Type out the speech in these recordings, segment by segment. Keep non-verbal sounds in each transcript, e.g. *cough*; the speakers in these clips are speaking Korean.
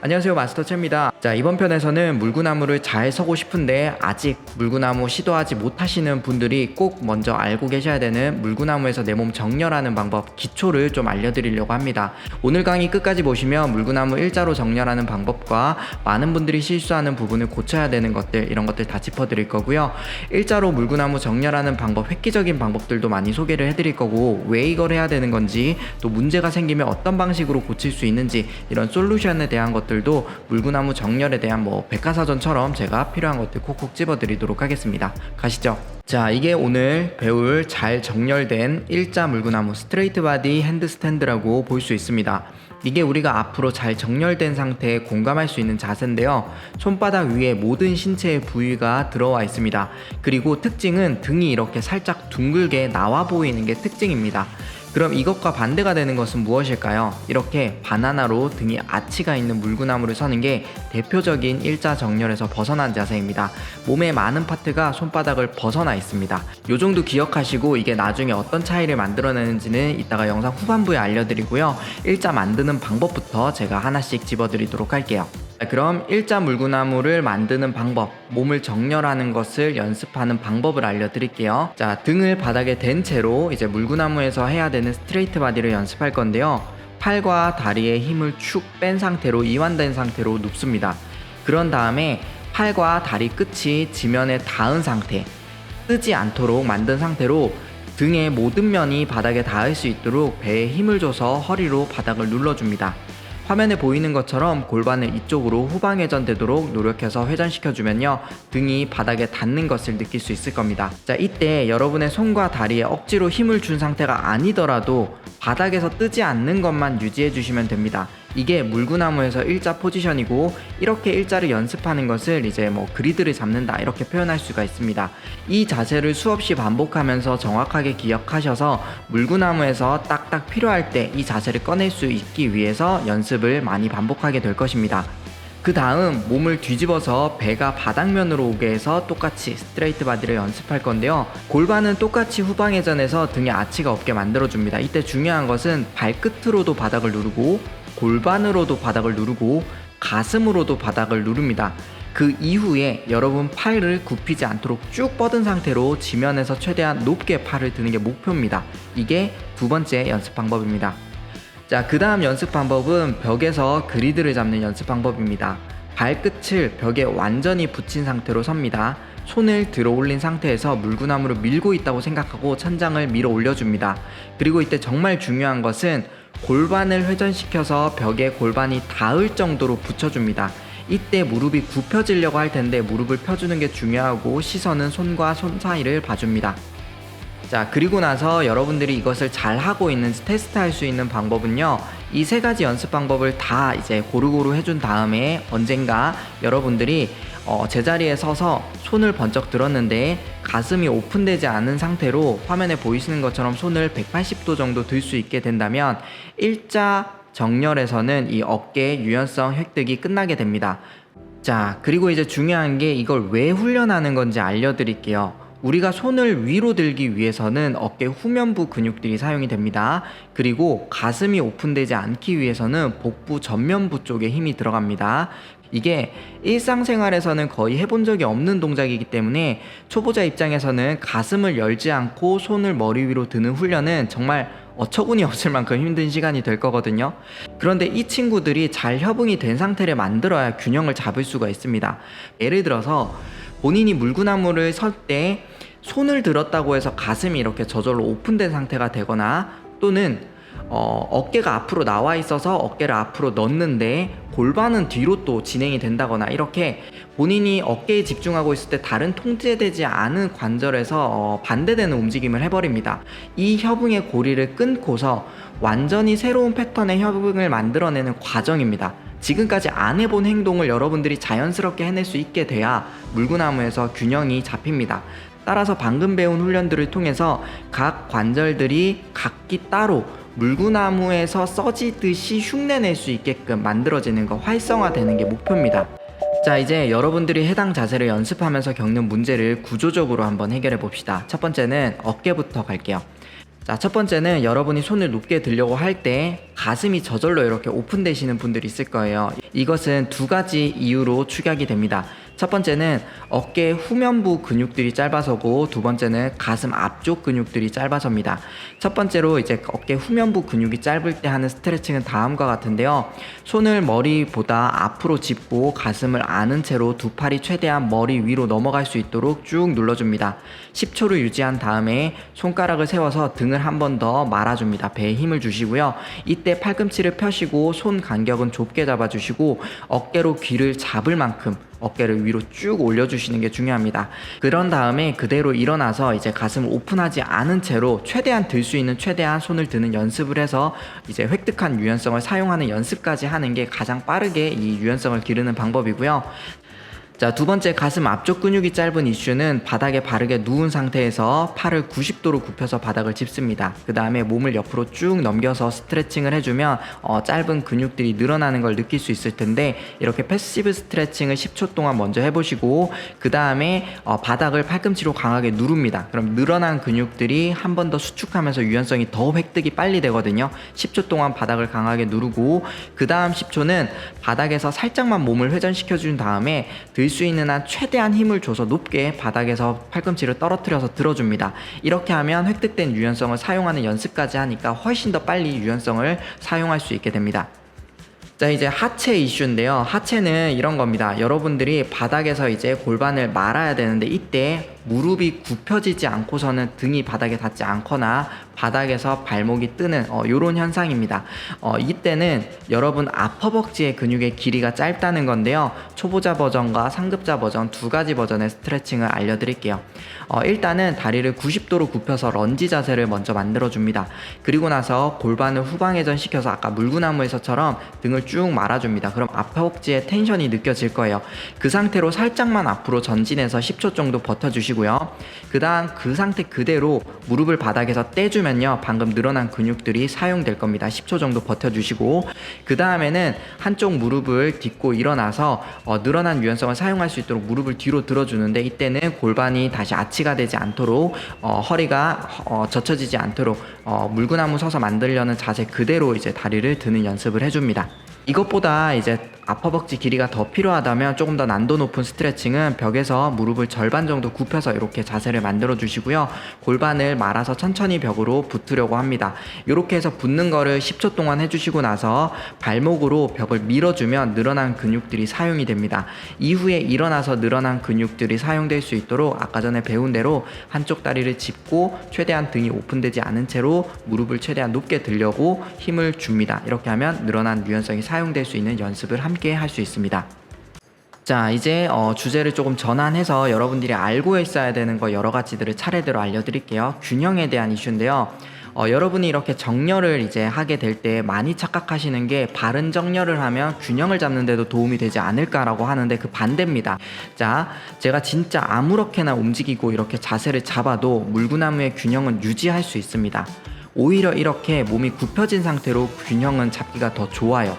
안녕하세요 마스터체입니다. 자 이번 편에서는 물구나무를 잘 서고 싶은데 아직 물구나무 시도하지 못하시는 분들이 꼭 먼저 알고 계셔야 되는 물구나무에서 내 몸 정렬하는 방법 기초를 좀 알려드리려고 합니다. 오늘 강의 끝까지 보시면 물구나무 일자로 정렬하는 방법과 많은 분들이 실수하는 부분을 고쳐야 되는 것들 이런 것들 다 짚어드릴 거고요. 일자로 물구나무 정렬하는 방법 획기적인 방법들도 많이 소개를 해드릴 거고 왜 이걸 해야 되는 건지 또 문제가 생기면 어떤 방식으로 고칠 수 있는지 이런 솔루션에 대한 것 들도 물구나무 정렬에 대한 뭐 백과사전처럼 제가 필요한 것들 콕콕 집어드리도록 하겠습니다. 가시죠. 자, 이게 오늘 배울 잘 정렬된 일자 물구나무 스트레이트 바디 핸드스탠드라고 볼 수 있습니다. 이게 우리가 앞으로 잘 정렬된 상태에 공감할 수 있는 자세인데요. 손바닥 위에 모든 신체의 부위가 들어와 있습니다. 그리고 특징은 등이 이렇게 살짝 둥글게 나와 보이는 게 특징입니다. 그럼 이것과 반대가 되는 것은 무엇일까요? 이렇게 바나나로 등이 아치가 있는 물구나무를 서는 게 대표적인 일자 정렬에서 벗어난 자세입니다. 몸의 많은 파트가 손바닥을 벗어나 있습니다. 요 정도 기억하시고 이게 나중에 어떤 차이를 만들어내는지는 이따가 영상 후반부에 알려드리고요. 일자 만드는 방법부터 제가 하나씩 집어드리도록 할게요. 자, 그럼 일자 물구나무를 만드는 방법, 몸을 정렬하는 것을 연습하는 방법을 알려드릴게요. 자, 등을 바닥에 댄 채로 이제 물구나무에서 해야 되는 스트레이트 바디를 연습할 건데요. 팔과 다리에 힘을 축 뺀 상태로 이완된 상태로 눕습니다. 그런 다음에 팔과 다리 끝이 지면에 닿은 상태, 뜨지 않도록 만든 상태로 등의 모든 면이 바닥에 닿을 수 있도록 배에 힘을 줘서 허리로 바닥을 눌러줍니다. 화면에 보이는 것처럼 골반을 이쪽으로 후방 회전되도록 노력해서 회전시켜주면요. 등이 바닥에 닿는 것을 느낄 수 있을 겁니다. 자 이때 여러분의 손과 다리에 억지로 힘을 준 상태가 아니더라도 바닥에서 뜨지 않는 것만 유지해 주시면 됩니다 이게 물구나무에서 일자 포지션이고 이렇게 일자를 연습하는 것을 이제 뭐 그리드를 잡는다 이렇게 표현할 수가 있습니다. 이 자세를 수없이 반복하면서 정확하게 기억하셔서 물구나무에서 딱딱 필요할 때 이 자세를 꺼낼 수 있기 위해서 연습을 많이 반복하게 될 것입니다. 그 다음 몸을 뒤집어서 배가 바닥면으로 오게 해서 똑같이 스트레이트 바디를 연습할 건데요. 골반은 똑같이 후방회전해서 등에 아치가 없게 만들어줍니다. 이때 중요한 것은 발끝으로도 바닥을 누르고 골반으로도 바닥을 누르고 가슴으로도 바닥을 누릅니다. 그 이후에 여러분 팔을 굽히지 않도록 쭉 뻗은 상태로 지면에서 최대한 높게 팔을 드는 게 목표입니다. 이게 두 번째 연습 방법입니다. 자, 그 다음 연습 방법은 벽에서 그리드를 잡는 연습 방법입니다. 발끝을 벽에 완전히 붙인 상태로 섭니다. 손을 들어 올린 상태에서 물구나무를 밀고 있다고 생각하고 천장을 밀어 올려줍니다. 그리고 이때 정말 중요한 것은 골반을 회전시켜서 벽에 골반이 닿을 정도로 붙여줍니다. 이때 무릎이 굽혀지려고 할 텐데 무릎을 펴주는 게 중요하고 시선은 손과 손 사이를 봐줍니다. 자, 그리고 나서 여러분들이 이것을 잘 하고 있는지 테스트할 수 있는 방법은요. 이 세 가지 연습 방법을 다 이제 고루고루 해준 다음에 언젠가 여러분들이 어, 제자리에 서서 손을 번쩍 들었는데 가슴이 오픈되지 않은 상태로 화면에 보이시는 것처럼 손을 180도 정도 들 수 있게 된다면 일자 정렬에서는 이 어깨 유연성 획득이 끝나게 됩니다. 자, 그리고 이제 중요한 게 이걸 왜 훈련하는 건지 알려드릴게요. 우리가 손을 위로 들기 위해서는 어깨 후면부 근육들이 사용이 됩니다. 그리고 가슴이 오픈되지 않기 위해서는 복부 전면부 쪽에 힘이 들어갑니다. 이게 일상생활에서는 거의 해본 적이 없는 동작이기 때문에 초보자 입장에서는 가슴을 열지 않고 손을 머리 위로 드는 훈련은 정말 어처구니 없을 만큼 힘든 시간이 될 거거든요. 그런데 이 친구들이 잘 협응이 된 상태를 만들어야 균형을 잡을 수가 있습니다. 예를 들어서 본인이 물구나무를 설 때 손을 들었다고 해서 가슴이 이렇게 저절로 오픈된 상태가 되거나 또는 어, 어깨가 앞으로 나와 있어서 어깨를 앞으로 넣는데 골반은 뒤로 또 진행이 된다거나 이렇게 본인이 어깨에 집중하고 있을 때 다른 통제되지 않은 관절에서 어, 반대되는 움직임을 해버립니다. 이 협응의 고리를 끊고서 완전히 새로운 패턴의 협응을 만들어내는 과정입니다. 지금까지 안 해본 행동을 여러분들이 자연스럽게 해낼 수 있게 돼야 물구나무에서 균형이 잡힙니다. 따라서 방금 배운 훈련들을 통해서 각 관절들이 각기 따로 물구나무에서 써지듯이 흉내낼 수 있게끔 만들어지는 거 활성화되는 게 목표입니다. 자 이제 여러분들이 해당 자세를 연습하면서 겪는 문제를 구조적으로 한번 해결해 봅시다. 첫 번째는 어깨부터 갈게요. 자, 첫 번째는 여러분이 손을 높게 들려고 할 때 가슴이 저절로 이렇게 오픈되시는 분들이 있을 거예요. 이것은 두 가지 이유로 축약이 됩니다. 첫 번째는 어깨 후면부 근육들이 짧아서고 두 번째는 가슴 앞쪽 근육들이 짧아서입니다. 첫 번째로 이제 어깨 후면부 근육이 짧을 때 하는 스트레칭은 다음과 같은데요. 손을 머리보다 앞으로 짚고 가슴을 아는 채로 두 팔이 최대한 머리 위로 넘어갈 수 있도록 쭉 눌러줍니다. 10초를 유지한 다음에 손가락을 세워서 등을 한 번 더 말아줍니다. 배에 힘을 주시고요. 이때 팔꿈치를 펴시고 손 간격은 좁게 잡아주시고 어깨로 귀를 잡을 만큼 어깨를 위로 쭉 올려주시는 게 중요합니다. 그런 다음에 그대로 일어나서 이제 가슴을 오픈하지 않은 채로 최대한 들 수 있는 최대한 손을 드는 연습을 해서 이제 획득한 유연성을 사용하는 연습까지 하는 게 가장 빠르게 이 유연성을 기르는 방법이고요. 자, 두 번째 가슴 앞쪽 근육이 짧은 이슈는 바닥에 바르게 누운 상태에서 팔을 90도로 굽혀서 바닥을 짚습니다. 그 다음에 몸을 옆으로 쭉 넘겨서 스트레칭을 해주면 어, 짧은 근육들이 늘어나는 걸 느낄 수 있을 텐데 이렇게 패시브 스트레칭을 10초 동안 먼저 해보시고 그 다음에 어, 바닥을 팔꿈치로 강하게 누릅니다. 그럼 늘어난 근육들이 한 번 더 수축하면서 유연성이 더 획득이 빨리 되거든요. 10초 동안 바닥을 강하게 누르고 그 다음 10초는 바닥에서 살짝만 몸을 회전시켜 준 다음에 들수 있는 한 최대한 힘을 줘서 높게 바닥에서 팔꿈치를 떨어뜨려서 들어줍니다. 이렇게 하면 획득된 유연성을 사용하는 연습까지 하니까 훨씬 더 빨리 유연성을 사용할 수 있게 됩니다. 자 이제 하체 이슈인데요 하체는 이런 겁니다 여러분들이 바닥에서 이제 골반을 말아야 되는데 이때 무릎이 굽혀지지 않고서는 등이 바닥에 닿지 않거나 바닥에서 발목이 뜨는 어, 이런 현상입니다 어, 이때는 여러분 앞허벅지의 근육의 길이가 짧다는 건데요 초보자 버전과 상급자 버전 두 가지 버전의 스트레칭을 알려드릴게요 어, 일단은 다리를 90도로 굽혀서 런지 자세를 먼저 만들어 줍니다 그리고 나서 골반을 후방회전 시켜서 아까 물구나무에서처럼 등을 쭉 말아줍니다. 그럼 앞허벅지에 텐션이 느껴질 거예요. 그 상태로 살짝만 앞으로 전진해서 10초 정도 버텨주시고요. 그 다음 그 상태 그대로 무릎을 바닥에서 떼주면 요. 방금 늘어난 근육들이 사용될 겁니다. 10초 정도 버텨주시고 그 다음에는 한쪽 무릎을 딛고 일어나서 어, 늘어난 유연성을 사용할 수 있도록 무릎을 뒤로 들어주는데 이때는 골반이 다시 아치가 되지 않도록 어, 허리가 어, 젖혀지지 않도록 어, 물구나무 서서 만들려는 자세 그대로 이제 다리를 드는 연습을 해줍니다. 이것보다 이제 앞허벅지 길이가 더 필요하다면 조금 더 난도 높은 스트레칭은 벽에서 무릎을 절반 정도 굽혀서 이렇게 자세를 만들어 주시고요. 골반을 말아서 천천히 벽으로 붙으려고 합니다. 이렇게 해서 붙는 거를 10초 동안 해주시고 나서 발목으로 벽을 밀어주면 늘어난 근육들이 사용이 됩니다. 이후에 일어나서 늘어난 근육들이 사용될 수 있도록 아까 전에 배운 대로 한쪽 다리를 짚고 최대한 등이 오픈되지 않은 채로 무릎을 최대한 높게 들려고 힘을 줍니다. 이렇게 하면 늘어난 유연성이 사용 될 수 있는 연습을 함께 할 수 있습니다. 자 이제 어, 주제를 조금 전환해서 여러분들이 알고 있어야 되는 거 여러 가지들을 차례대로 알려드릴게요. 균형에 대한 이슈인데요. 어, 여러분이 이렇게 정렬을 이제 하게 될 때 많이 착각하시는 게 바른 정렬을 하면 균형을 잡는데도 도움이 되지 않을까라고 하는데 그 반대입니다. 자, 제가 진짜 아무렇게나 움직이고 이렇게 자세를 잡아도 물구나무의 균형은 유지할 수 있습니다. 오히려 이렇게 몸이 굽혀진 상태로 균형은 잡기가 더 좋아요.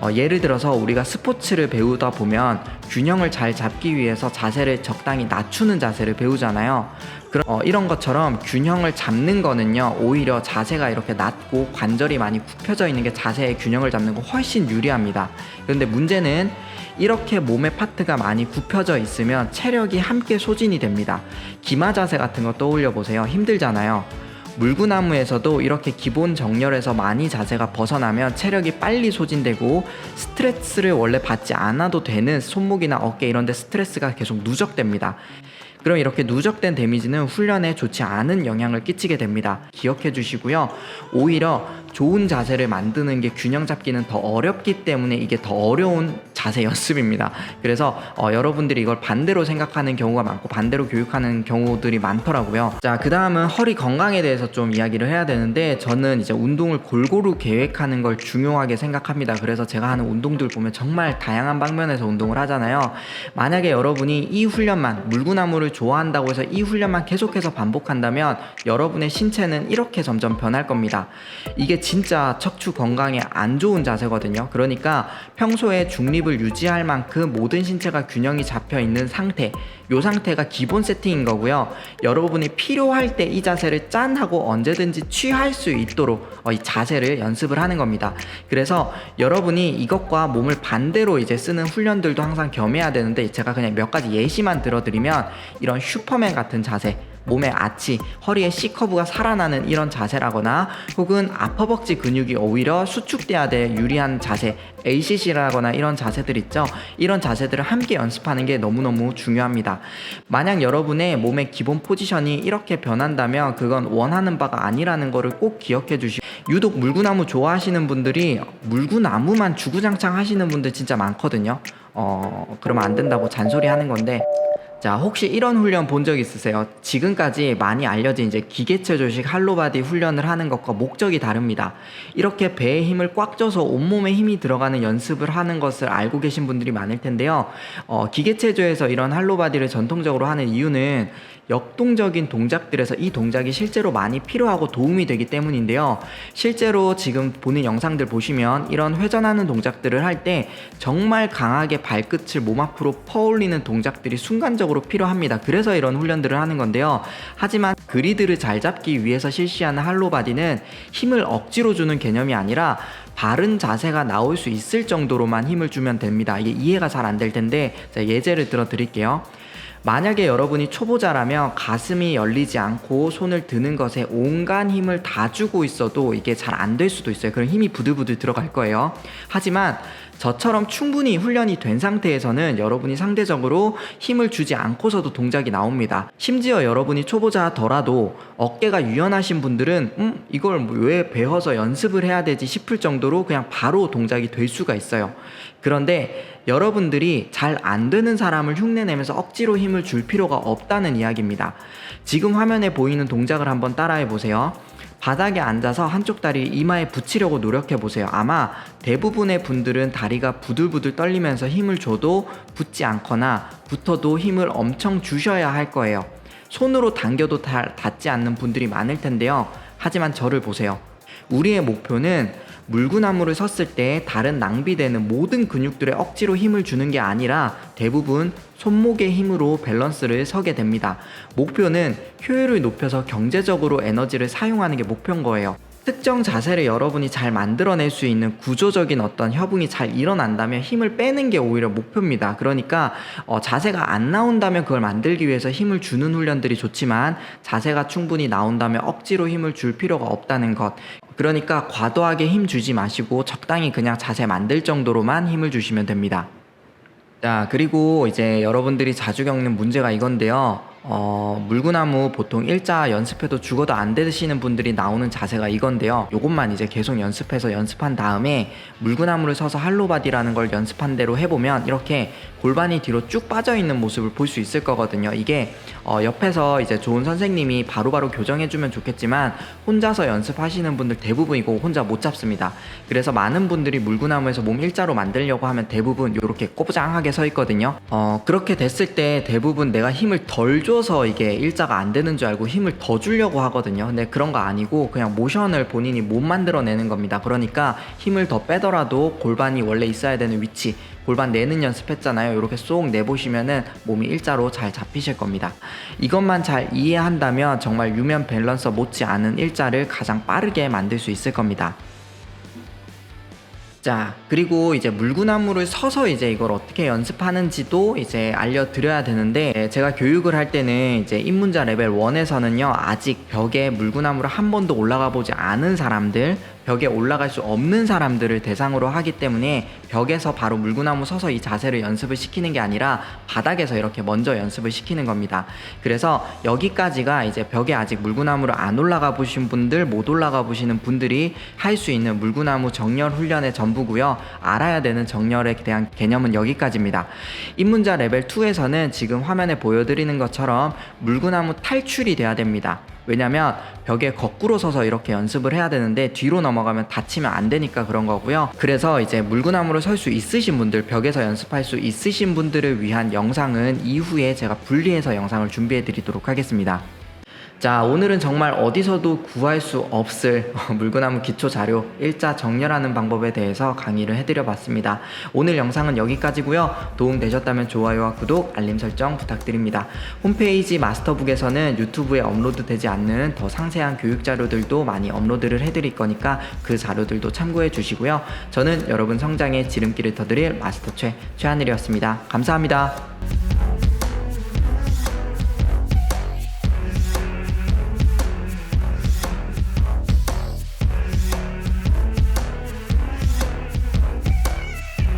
어, 예를 들어서 우리가 스포츠를 배우다 보면 균형을 잘 잡기 위해서 자세를 적당히 낮추는 자세를 배우잖아요. 그럼 어, 이런 것처럼 균형을 잡는 거는요 오히려 자세가 이렇게 낮고 관절이 많이 굽혀져 있는 게 자세의 균형을 잡는 거 훨씬 유리합니다. 그런데 문제는 이렇게 몸의 파트가 많이 굽혀져 있으면 체력이 함께 소진이 됩니다. 기마 자세 같은 거 떠올려 보세요. 힘들잖아요. 물구나무에서도 이렇게 기본 정렬에서 많이 자세가 벗어나면 체력이 빨리 소진되고 스트레스를 원래 받지 않아도 되는 손목이나 어깨 이런 데 스트레스가 계속 누적됩니다. 그럼 이렇게 누적된 데미지는 훈련에 좋지 않은 영향을 끼치게 됩니다. 기억해 주시고요. 오히려 좋은 자세를 만드는 게 균형 잡기는 더 어렵기 때문에 이게 더 어려운 자세 연습입니다. 그래서 어, 여러분들이 이걸 반대로 생각하는 경우가 많고 반대로 교육하는 경우들이 많더라고요. 자, 그 다음은 허리 건강에 대해서 좀 이야기를 해야 되는데 저는 이제 운동을 골고루 계획하는 걸 중요하게 생각합니다. 그래서 제가 하는 운동들 보면 정말 다양한 방면에서 운동을 하잖아요. 만약에 여러분이 이 훈련만 물구나무를 좋아한다고 해서 이 훈련만 계속해서 반복한다면 여러분의 신체는 이렇게 점점 변할 겁니다. 이게 진짜 척추 건강에 안 좋은 자세거든요. 그러니까 평소에 중립을 힘을 유지할 만큼 모든 신체가 균형이 잡혀 있는 상태. 요 상태가 기본 세팅인 거고요. 여러분이 필요할 때 이 자세를 짠 하고 언제든지 취할 수 있도록 어, 이 자세를 연습을 하는 겁니다. 그래서 여러분이 이것과 몸을 반대로 이제 쓰는 훈련들도 항상 겸해야 되는데 제가 그냥 몇 가지 예시만 들어드리면 이런 슈퍼맨 같은 자세 몸의 아치, 허리의 C커브가 살아나는 이런 자세라거나 혹은 아퍼벅지 근육이 오히려 수축돼야 돼 유리한 자세, ACC라거나 이런 자세들 있죠. 이런 자세들을 함께 연습하는 게 너무너무 중요합니다. 만약 여러분의 몸의 기본 포지션이 이렇게 변한다면 그건 원하는 바가 아니라는 거를 꼭 기억해 주시고 유독 물구나무 좋아하시는 분들이 물구나무만 주구장창 하시는 분들 진짜 많거든요. 어, 그러면 안 된다고 잔소리 하는 건데 자, 혹시 이런 훈련 본 적 있으세요? 지금까지 많이 알려진 이제 기계체 조식 할로바디 훈련을 하는 것과 목적이 다릅니다. 이렇게 배에 힘을 꽉 줘서 온몸에 힘이 들어가는 연습을 하는 것을 알고 계신 분들이 많을 텐데요. 어, 기계체조에서 이런 할로바디를 전통적으로 하는 이유는 역동적인 동작들에서 이 동작이 실제로 많이 필요하고 도움이 되기 때문인데요. 실제로 지금 보는 영상들 보시면 이런 회전하는 동작들을 할 때 정말 강하게 발끝을 몸 앞으로 퍼올리는 동작들이 순간적으로 필요합니다. 그래서 이런 훈련들을 하는 건데요. 하지만 그리드를 잘 잡기 위해서 실시하는 할로 바디는 힘을 억지로 주는 개념이 아니라 바른 자세가 나올 수 있을 정도로만 힘을 주면 됩니다. 이게 이해가 잘 안 될 텐데 예제를 들어 드릴게요. 만약에 여러분이 초보자라면 가슴이 열리지 않고 손을 드는 것에 온갖 힘을 다 주고 있어도 이게 잘 안 될 수도 있어요. 그럼 힘이 부들부들 들어갈 거예요. 하지만 저처럼 충분히 훈련이 된 상태에서는 여러분이 상대적으로 힘을 주지 않고서도 동작이 나옵니다. 심지어 여러분이 초보자더라도 어깨가 유연하신 분들은 음 이걸 왜 배워서 연습을 해야 되지 싶을 정도로 그냥 바로 동작이 될 수가 있어요. 그런데 여러분들이 잘 안 되는 사람을 흉내내면서 억지로 힘을 줄 필요가 없다는 이야기입니다. 지금 화면에 보이는 동작을 한번 따라해 보세요. 바닥에 앉아서 한쪽 다리 이마에 붙이려고 노력해 보세요. 아마 대부분의 분들은 다리가 부들부들 떨리면서 힘을 줘도 붙지 않거나 붙어도 힘을 엄청 주셔야 할 거예요. 손으로 당겨도 다, 닿지 않는 분들이 많을 텐데요. 하지만 저를 보세요. 우리의 목표는 물구나무를 섰을 때 다른 낭비되는 모든 근육들에 억지로 힘을 주는 게 아니라 대부분 손목의 힘으로 밸런스를 서게 됩니다. 목표는 효율을 높여서 경제적으로 에너지를 사용하는 게 목표인 거예요. 특정 자세를 여러분이 잘 만들어낼 수 있는 구조적인 어떤 협응이 잘 일어난다면 힘을 빼는 게 오히려 목표입니다. 그러니까 어, 자세가 안 나온다면 그걸 만들기 위해서 힘을 주는 훈련들이 좋지만 자세가 충분히 나온다면 억지로 힘을 줄 필요가 없다는 것. 그러니까 과도하게 힘 주지 마시고 적당히 그냥 자세 만들 정도로만 힘을 주시면 됩니다. 자, 그리고 이제 여러분들이 자주 겪는 문제가 이건데요. 어, 물구나무 보통 일자 연습해도 죽어도 안 되시는 분들이 나오는 자세가 이건데요. 요것만 이제 계속 연습해서 연습한 다음에 물구나무를 서서 할로바디라는 걸 연습한 대로 해보면 이렇게 골반이 뒤로 쭉 빠져 있는 모습을 볼 수 있을 거거든요. 이게 어, 옆에서 이제 좋은 선생님이 바로바로 교정해주면 좋겠지만 혼자서 연습하시는 분들 대부분 이거 혼자 못 잡습니다. 그래서 많은 분들이 물구나무에서 몸 일자로 만들려고 하면 대부분 이렇게 꼬부장하게 서 있거든요. 어, 그렇게 됐을 때 대부분 내가 힘을 덜줘 서 이게 일자가 안 되는 줄 알고 힘을 더 주려고 하거든요. 근데 그런 거 아니고 그냥 모션을 본인이 못 만들어내는 겁니다. 그러니까 힘을 더 빼더라도 골반이 원래 있어야 되는 위치 골반 내는 연습했잖아요. 이렇게 쏙 내보시면은 몸이 일자로 잘 잡히실 겁니다. 이것만 잘 이해한다면 정말 유면 밸런서 못지 않은 일자를 가장 빠르게 만들 수 있을 겁니다. 자, 그리고 이제 물구나무를 서서 이제 이걸 어떻게 연습하는지도 이제 알려드려야 되는데, 제가 교육을 할 때는 이제 입문자 레벨 1에서는요, 아직 벽에 물구나무를 한 번도 올라가 보지 않은 사람들, 벽에 올라갈 수 없는 사람들을 대상으로 하기 때문에 벽에서 바로 물구나무 서서 이 자세를 연습을 시키는 게 아니라 바닥에서 이렇게 먼저 연습을 시키는 겁니다. 그래서 여기까지가 이제 벽에 아직 물구나무를 안 올라가 보신 분들, 못 올라가 보시는 분들이 할 수 있는 물구나무 정렬 훈련의 전부고요. 알아야 되는 정렬에 대한 개념은 여기까지입니다. 입문자 레벨 2에서는 지금 화면에 보여드리는 것처럼 물구나무 탈출이 돼야 됩니다. 왜냐면 벽에 거꾸로 서서 이렇게 연습을 해야 되는데 뒤로 넘어가면 다치면 안 되니까 그런 거고요. 그래서 이제 물구나무로 설수 있으신 분들, 벽에서 연습할 수 있으신 분들을 위한 영상은 이후에 제가 분리해서 영상을 준비해 드리도록 하겠습니다. 자, 오늘은 정말 어디서도 구할 수 없을 *laughs* 물구나무 기초 자료 일자 정렬하는 방법에 대해서 강의를 해드려 봤습니다. 오늘 영상은 여기까지고요. 도움 되셨다면 좋아요와 구독, 알림 설정 부탁드립니다. 홈페이지 마스터북에서는 유튜브에 업로드되지 않는 더 상세한 교육 자료들도 많이 업로드를 해드릴 거니까 그 자료들도 참고해 주시고요. 저는 여러분 성장의 지름길을 터드릴 마스터 최 최하늘이었습니다. 감사합니다.